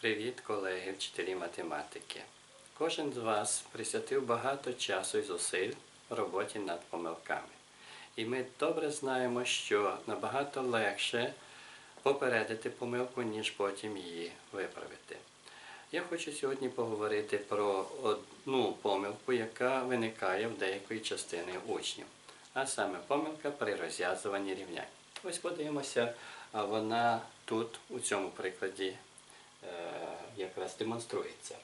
Привіт, колеги, вчителі математики. Кожен з вас присвятив багато часу і зусиль роботі над помилками. І ми добре знаємо, що набагато легше попередити помилку, ніж потім її виправити. Я хочу сьогодні поговорити про одну помилку, яка виникає в деякої частини учнів, а саме помилка при розв'язуванні рівнянь. Ось подивимося, вона тут у цьому прикладі е, якраз демонструється.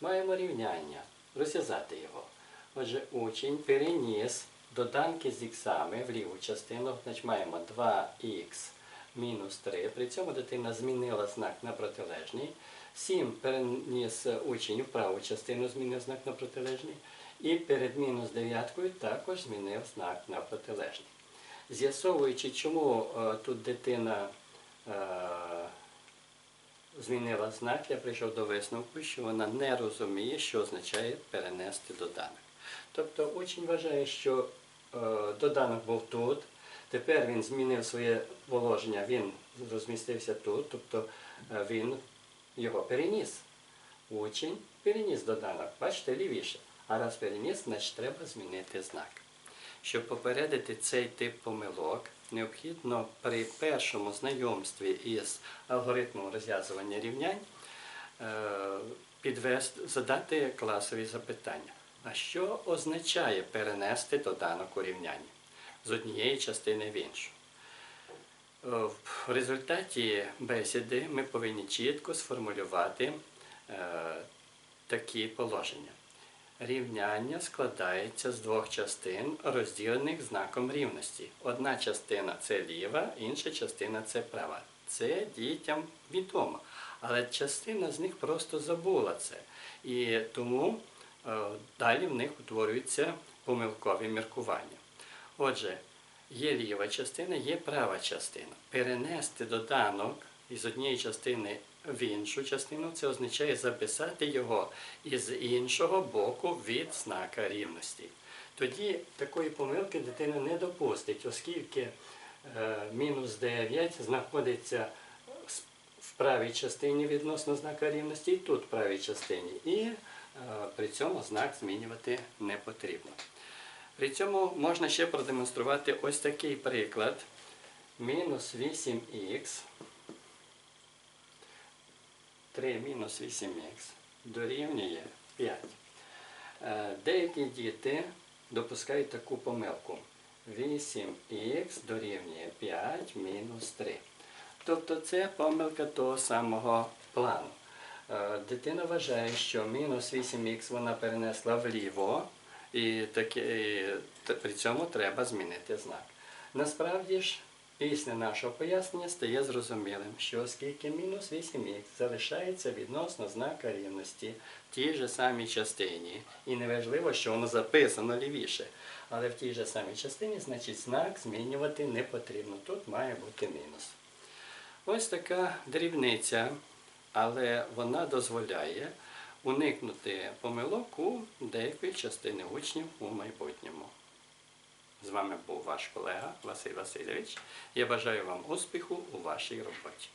Маємо рівняння, розв'язати його. Отже, учень переніс доданки з іксами в ліву частину, значить маємо 2х мінус 3. При цьому дитина змінила знак на протилежний. 7 переніс учень в праву частину, змінив знак на протилежний. І перед мінус дев'яткою також змінив знак на протилежний. З'ясовуючи, чому е, тут дитина е, змінила знак, я прийшов до висновку, що вона не розуміє, що означає перенести доданок. Тобто учень вважає, що е, доданок був тут, тепер він змінив своє положення, він розмістився тут, тобто е, він його переніс. Учень переніс доданок, бачите, лівіше. А раз переніс, значить треба змінити знак. Щоб попередити цей тип помилок, необхідно при першому знайомстві із алгоритмом розв'язування рівнянь е, задати класові запитання. А що означає перенести доданок у рівнянні з однієї частини в іншу? Е, В результаті бесіди ми повинні чітко сформулювати е, такі положення. Рівняння складається з двох частин, розділених знаком рівності. Одна частина це ліва, інша частина це права. Це дітям відомо. Але частина з них просто забула це. І тому е, далі в них утворюються помилкові міркування. Отже, є ліва частина, є права частина. Перенести доданок із однієї частини в іншу частину, це означає записати його із іншого боку від знака рівності. Тоді такої помилки дитина не допустить, оскільки е, мінус 9 знаходиться в правій частині відносно знака рівності, і тут в правій частині. І е, при цьому знак змінювати не потрібно. При цьому можна ще продемонструвати ось такий приклад. Мінус 8х 3 мінус 8х дорівнює 5. Е, Деякі діти допускають таку помилку. 8х дорівнює 5 мінус 3. Тобто це помилка того самого плану. Е, Дитина вважає, що мінус 8х вона перенесла вліво, і, при цьому треба змінити знак. Насправді ж, після нашого пояснення стає зрозумілим, що оскільки мінус 8х залишається відносно знака рівності в тій же самій частині, і неважливо, що воно записано лівіше, але в тій же самій частині, значить знак змінювати не потрібно. Тут має бути мінус. Ось така дрібниця, але вона дозволяє уникнути помилок у деякої частини учнів у майбутньому. З вами був ваш колега Василь Васильович. Я бажаю вам успіху у вашій роботі.